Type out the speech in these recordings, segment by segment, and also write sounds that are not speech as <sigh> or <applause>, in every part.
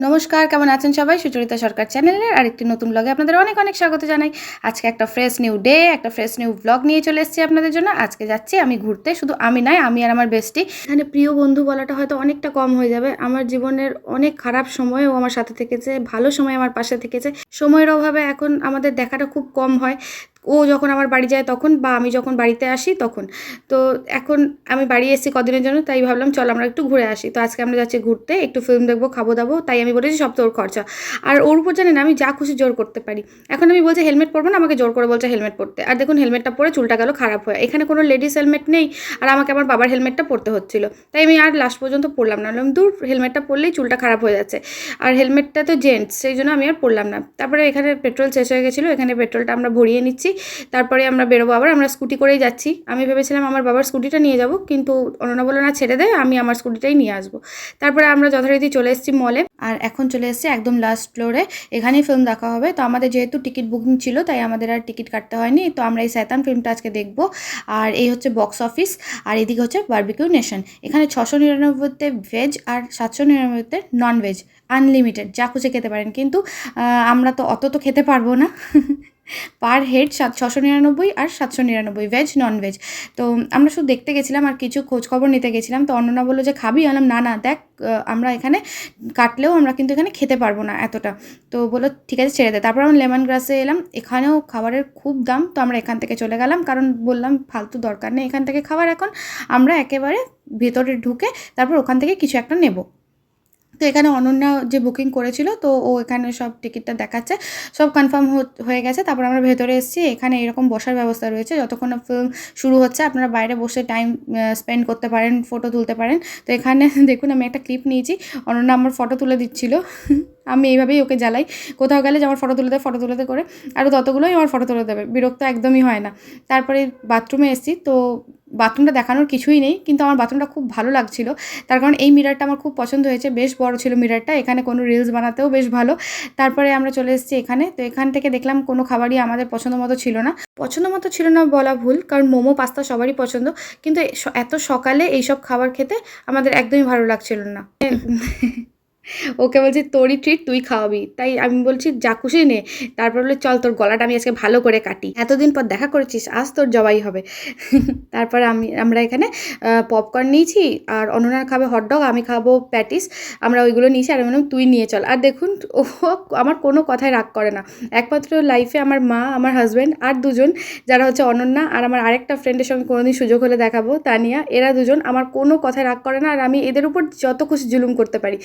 নমস্কার, কেমন আছেন সবাই? সুচরিতা সরকার চ্যানেলের আরেকটি নতুন ব্লগে আপনাদের অনেক অনেক স্বাগত জানাই। আজকে একটা ফ্রেশ নিউ ডে একটা ফ্রেশ নিউ ব্লগ নিয়ে চলে এসেছি আপনাদের জন্য। আজকে যাচ্ছি আমি ঘুরতে, শুধু আমি নয়, আমি আর আমার বেস্টি এখানে প্রিয় বন্ধু বলাটা হয়তো অনেকটা কম হয়ে যাবে। আমার জীবনের অনেক খারাপ সময়ও আমার সাথে থেকেছে, ভালো সময় আমার পাশে থেকেছে। সময়ের অভাবে এখন আমাদের দেখাটা খুব কম হয়। ও যখন আমার বাড়ি যায় তখন বা আমি যখন বাড়িতে আসি তখন। তো এখন আমি বাড়ি এসেছি কদিনের জন্য, তাই ভাবলাম চল আমরা একটু ঘুরে আসি। তো আজকে আমরা যাচ্ছি ঘুরতে, একটু ফিল্ম দেখব, খাব দাবো, তাই আমি বলেছি সব তোর খরচা। আর ওর উপর জানেন আমি যা খুশি জোর করতে পারি। এখন আমি বলছি, হেলমেট পরবো না? আমাকে জোর করে বলছে, হেলমেট পরতে। আর দেখুন, হেলমেটটা পরে চুলটা গেল খারাপ হয়। এখানে কোনো লেডিস হেলমেট নেই, আর আমাকে আমার বাবার হেলমেটটা পরতে হচ্ছিল। তাই আমি আর লাস্ট পর্যন্ত পরলাম না। বললাম দূর, হেলমেটটা পরলেই চুলটা খারাপ হয়ে যাচ্ছে। আর হেলমেটটা তো জেন্টস সেই জন্য আমি আর পরলাম না। তারপরে এখানে পেট্রোল শেষ হয়ে গেছিল, এখানে পেট্রোলটা আমরা ভরিয়ে নিচ্ছি। তারপরে আমরা বেরোবো আবার, আমরা স্কুটি করেই যাচ্ছি। আমি ভেবেছিলাম আমার বাবার স্কুটিটা নিয়ে যাব, কিন্তু অননা বলে না, ছেড়ে দেয় আমি আমার স্কুটিটাই নিয়ে আসব। তারপরে আমরা যথারীতি চলে এসেছি মলে আর এখন চলে এসেছি একদম লাস্ট ফ্লোরে এখানেই ফিল্ম দেখা হবে। তো আমাদের যেহেতু টিকিট বুকিং ছিল, তাই আমাদের আর টিকিট কাটতে হয়নি। তো আমরা এই শয়তান ফিল্মটা আজকে দেখব। আর এই হচ্ছে বক্স অফিস আর এদিকে হচ্ছে বার্বিকিউ নেশন এখানে ছশো নিরানব্বইতে ভেজ আর সাতশো নিরানব্বইতে নন ভেজ আনলিমিটেড যা খুশি খেতে পারেন। কিন্তু আমরা তো অত তো খেতে পারব না। <laughs> পার হেড সাত ছশো নিরানব্বই আর সাতশো নিরানব্বই ভেজ নন ভেজ তো আমরা শুধু দেখতে গেছিলাম আর কিছু খোঁজ খবর নিতে গেছিলাম। তো অন্যনা বলল যে, খাবি? আলাম না না, দেখ আমরা এখানে কাটলেও আমরা কিন্তু এখানে খেতে পারব না এতটা। তো বলল, ঠিক আছে, ছেড়ে দে। তারপর আমরা লেমন গ্রাসে এলাম। এখানেও খাবারের খুব দাম। তো আমরা এখান থেকে চলে গেলাম। কারণ বললাম, ফালতু দরকার নেই এখান থেকে খাবার এখন। আমরা একেবারে ভেতরে ঢুকে তারপর ওখান থেকে কিছু একটা নেব। তো এখানে অনন্যা যে বুকিং করেছিল, তো ও এখানে সব টিকিটটা দেখাচ্ছে। সব কনফার্ম হয়ে গেছে, তারপর আমরা ভেতরে এসেছি। এখানে এরকম বসার ব্যবস্থা রয়েছে, যতক্ষণ ফিল্ম শুরু হচ্ছে, আপনারা বাইরে বসে টাইম স্পেন্ড করতে পারেন ফটো তুলতে পারেন। তো এখানে <laughs> দেখুন, আমি একটা ক্লিপ নিয়েছি, অনন্যা আমার ফটো তুলে দিচ্ছিল। <laughs> আমি এইভাবেই ওকে জ্বালাই। কোথাও গেলে যে আমার ফটো তুলে দেয় ফটো তুলে করে আরও ততগুলোই আমার ফটো তুলে দেবে, বিরক্ত একদমই হয় না। তারপরে বাথরুমে এসেছি, তো বাথরুমটা দেখানোর কিছুই নেই, কিন্তু আমার বাথরুমটা খুব ভালো লাগছিল। তার কারণ এই মিরারটা আমার খুব পছন্দ হয়েছে, বেশ বড় ছিল মিরারটা, এখানে কোনো রিলস বানাতেও বেশ ভালো। তারপরে আমরা চলে এসেছি এখানে, তো এখান থেকে দেখলাম কোনো খাবারই আমাদের পছন্দ মতো ছিল না। পছন্দ মতো ছিল না বলা ভুল, কারণ মোমো, পাস্তা সবারই পছন্দ, কিন্তু এত সকালে এইসব খাবার খেতে আমাদের একদমই ভালো লাগছিল না। <laughs> ওকে বলছি, তোরই ট্রিট তুই খাওয়াবি। তাই আমি বলছি, যা খুশি নে। তারপর বলে, চল তোর গলাটা আমি আজকে ভালো করে কাটি। এতদিন পর দেখা করেছিস, আজ তোর জবাই হবে। <laughs> তারপর আমি, আমরা এখানে পপকর্ন নিয়েছি, আর অননার খাবে হটডগ আমি খাব প্যাটিস আমরা ওইগুলো নিয়েছি, আর আমি বললাম, তুই নিয়ে চল। আর দেখুন, ও আমার কোনো কথায় রাগ করে না। একমাত্র লাইফে আমার মা, আমার হাজব্যান্ড আর দুজন, যারা হচ্ছে অনন্যা, আর আমার আরেকটা ফ্রেন্ডের সঙ্গে কোনোদিন সুযোগ হলে দেখাবো, তানিয়া, এরা দুজন, আমার কোনো কথায় রাগ করে না, আর আমি এদের উপর যত খুশি জুলুম করতে পারি।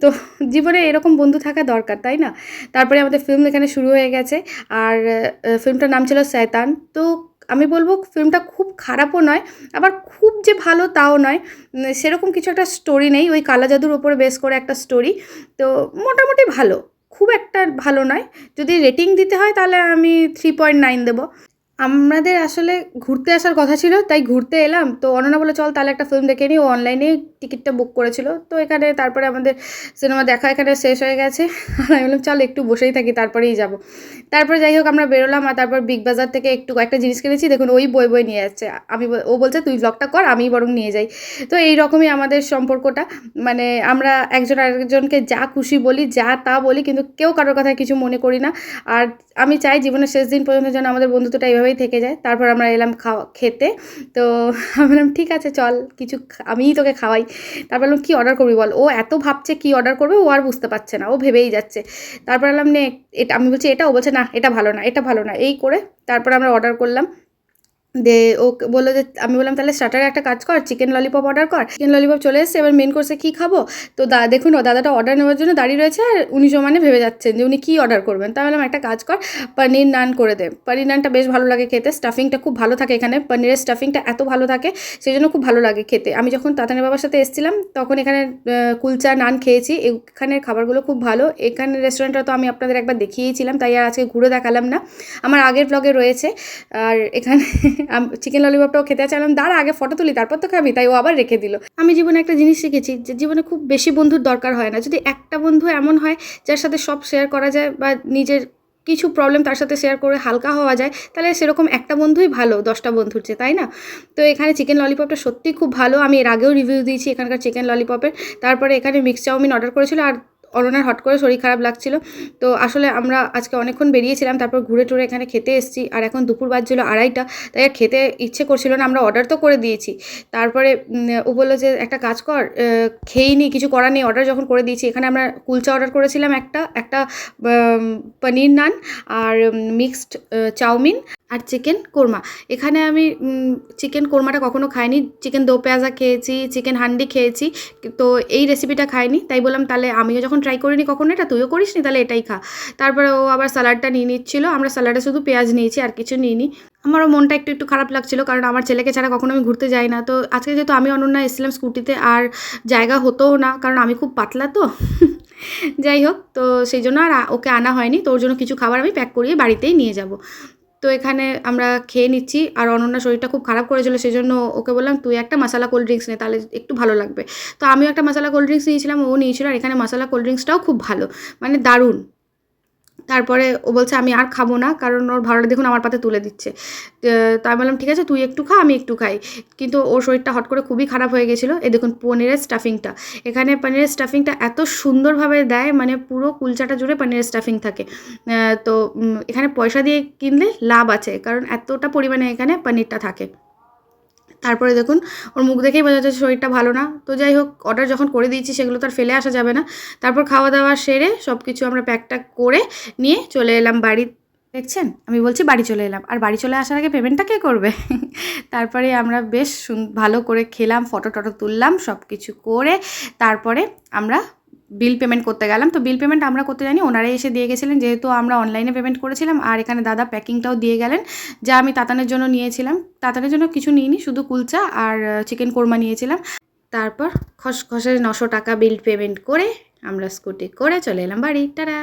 তো জীবনে এরকম বন্ধু থাকা দরকার, তাই না? তারপরে আমাদের ফিল্ম এখানে শুরু হয়ে গেছে। আর ফিল্মটার নাম ছিল শয়তান। তো আমি বলব ফিল্মটা খুব খারাপও নয়, আবার খুব যে ভালো তাও নয়। সেরকম কিছু একটা স্টোরি নেই। ওই কালা জাদুর ওপরে বেস করে একটা স্টোরি তো মোটামুটি ভালো। খুব একটা ভালো নয়। যদি রেটিং দিতে হয় তাহলে আমি থ্রি পয়েন্ট নাইন দেবো। আমাদের আসলে ঘুরতে আসার কথা ছিল, তাই ঘুরতে এলাম। তো অননা বলে চল তাহলে একটা ফিল্ম দেখে নিই ও অনলাইনে টিকিটটা বুক করেছিল। তো এখানে তারপরে আমাদের সিনেমা দেখা এখানে শেষ হয়ে গেছে। আর <laughs> আমি বললাম, চল একটু বসেই থাকি, তারপরেই যাব। তারপরে যাই হোক, আমরা বেরোলাম আর তারপর বিগ বাজার থেকে একটু কয়েকটা জিনিস কিনেছি। দেখুন, ওই বই বই নিয়ে যাচ্ছে আমি ও বলছে, তুই ব্লগটা কর, আমি বরং নিয়ে যাই। তো এই রকমই আমাদের সম্পর্কটা। মানে আমরা একজন আরেকজনকে যা খুশি বলি, যা তা বলি, কিন্তু কেউ কারোর কথা কিছু মনে করি না। আর আমি চাই জীবনের শেষ দিন পর্যন্ত যেন আমাদের বন্ধুত্বটা এইভাবেই থেকে যায়। তারপর আমরা এলাম খাওয়া, খেতে। তো বললাম, ঠিক আছে, চল, কিছু আমিই তোকে খাওয়াই। তারপর বললাম, কী অর্ডার করবি বল? ও এত ভাবছে কি অর্ডার করবে, ও আর বুঝতে পারছে না, ও ভেবেই যাচ্ছে। তারপর বললাম, নে, এটা আমি বলছি, এটা? ও বলছে, না, এটা ভালো না, এটা ভালো না। এই করে তারপর আমরা অর্ডার করলাম। দে ও বলল যে, আমি বললাম, তাহলে স্টার্টারে একটা কাজ কর চিকেন ললিপপ অর্ডার কর। চিকেন ললিপপ চলে এসেছে, এবার মেন কোর্সে কী খাব? তো দা, দেখুন, ও দাদাটা অর্ডার নেওয়ার জন্য দাঁড়িয়ে রয়েছে, আর উনি সমানে ভেবে যাচ্ছেন যে, উনি কী অর্ডার করবেন? তাই বললাম, একটা কাজ কর পনির নান করে দে। পনির নানটা বেশ ভালো লাগে খেতে স্টাফিংটা খুব ভালো থাকে এখানে পনিরের স্টাফিংটা এত ভালো থাকে, সেই জন্য খুব ভালো লাগে খেতে। আমি যখন তাতানের বাবার সাথে এসেছিলাম, তখন এখানে কুলচা নান খেয়েছি, এখানের খাবারগুলো খুব ভালো এখানে রেস্টুরেন্টটা তো আমি আপনাদের একবার দেখিয়েছিলাম, তাই আর আজকে ঘুরে দেখালাম না। আমার আগের ব্লগে রয়েছে, আর এখানে চিকেন ললিপপটাও খেতে চাইলাম দাঁড়া, আগে ফটো তুলি, তারপর তো খাবি তাই ও আবার রেখে দিল। আমি জীবনে একটা জিনিস শিখেছি যে জীবনে খুব বেশি বন্ধুর দরকার হয় না। যদি একটা বন্ধু এমন হয় যার সাথে সব শেয়ার করা যায় বা নিজের কিছু প্রবলেম তার সাথে শেয়ার করে হালকা হওয়া যায়, তাহলে সেরকম একটা বন্ধুই ভালো, দশটা বন্ধুর চেয়ে, তাই না? তো এখানে চিকেন ললিপপটা সত্যিই খুব ভালো। আমি এর আগেও রিভিউ দিয়েছি এখানকার চিকেন ললিপপের তারপরে এখানে মিক্স চাউমিন অর্ডার করেছিল। আর অরণার হট করে শরীর খারাপ লাগছিল। তো আসলে আমরা আজকে অনেকক্ষণ বেরিয়েছিলাম, তারপর ঘুরে টুরে এখানে খেতে এসেছি। আর এখন দুপুর বাজছিল আড়াইটা, তাই আর খেতে ইচ্ছে করছিল না, আমরা অর্ডার তো করে দিয়েছি। তারপরে ও বলল যে, একটা কাজ কর খেয়েই কিছু করার নেই অর্ডার যখন করে দিয়েছি, এখানে আমরা কুলচা অর্ডার করেছিলাম একটা একটা পনির নান আর মিক্সড চাউমিন। আর চিকেন কোরমা। এখানে আমি চিকেন কোরমাটা কখনো খাইনি। চিকেন দো পেঁয়াজা খেয়েছি, চিকেন হান্ডি খেয়েছি। তো এই রেসিপিটা খাইনি। তাই বললাম, তাহলে আমিও যখন ট্রাই করিনি কখনো এটা, তুইও করিস নি, তাহলে এটাই খা। তারপরে ও আবার স্যালাডটা নিয়ে নিচ্ছিল। আমরা স্যালাডে শুধু পেঁয়াজ নিয়েছি, আর কিছু নিইনি। আমারও মনটা একটু একটু খারাপ লাগছিল, কারণ আমার ছেলেকে ছাড়া কখনো আমি ঘুরতে যাই না। তো আজকে যেহেতু আমি অনন্যা এসেছিলাম স্কুটিতে, আর জায়গা হতোও না, কারণ আমি খুব পাতলা তো। যাই হোক, তো সেই জন্য আর ওকে আনা হয়নি। তো ওর জন্য কিছু খাবার আমি প্যাক করিয়ে বাড়িতেই নিয়ে যাব। তো এখানে আমরা খেয়ে নিচ্ছি। আর অনন্যা শরীরটা খুব খারাপ করেছিল সেই জন্য ওকে বললাম, তুই একটা মশালা কোল্ড ড্রিঙ্কস নে, তাহলে একটু ভালো লাগবে। তো আমিও একটা মশালা কোল্ড ড্রিঙ্কস নিয়েছিলাম, ও নিয়েছিল, আর এখানে মশালা কোল্ড ড্রিঙ্কসটাও খুব ভালো। মানে দারুণ। তারপরে ও বলছে, আমি আর খাব না, কারণ ওর ভাড়াটা দেখুন আমার পাতে তুলে দিচ্ছে। তো আমি বললাম, ঠিক আছে, তুই একটু খা, আমি একটু খাই। কিন্তু ওর শরীরটা হট করে খুবই খারাপ হয়ে গেছিল। এ দেখুন, পনিরের স্টাফিংটা এখানে পনিরের স্টাফিংটা এত সুন্দরভাবে দেয় মানে পুরো কুলচাটা জুড়ে পনিরের স্টাফিং থাকে। তো এখানে পয়সা দিয়ে কিনলে লাভ আছে, কারণ এতটা পরিমাণে এখানে পনিরটা থাকে। তারপরে দেখুন, ওর মুখ দেখেই বোঝা যাচ্ছে শরীরটা ভালো না। তো যাই হোক অর্ডার যখন করে দিয়েছি, সেগুলো তো আর ফেলে আসা যাবে না। তারপর খাওয়া দাওয়া সেরে সব কিছু আমরা প্যাকটা করে নিয়ে চলে এলাম বাড়ি। দেখছেন? আমি বলছি বাড়ি চলে এলাম। আর বাড়ি চলে আসার আগে পেমেন্টটা কে করবে? <laughs> তারপরে আমরা বেশ ভালো করে খেলাম ফটো টটো তুললাম সব কিছু করে তারপরে আমরা বিল পেমেন্ট করতে গেলাম। তো বিল পেমেন্ট আমরা করতে জানি, ওনারাই এসে দিয়ে গেছিলেন। যেহেতু আমরা অনলাইনে পেমেন্ট করেছিলাম, আর এখানে দাদা প্যাকিংটাও দিয়ে গেলেন, যা আমি তাতানের জন্য নিয়েছিলাম। তাতানের জন্য কিছু নিইনি, শুধু কুলচা আর চিকেন কোরমা নিয়েছিলাম। তারপর খসখসে নশো টাকা বিল পেমেন্ট করে আমরা স্কুটি করে চলে এলাম বাড়ি। টাটা!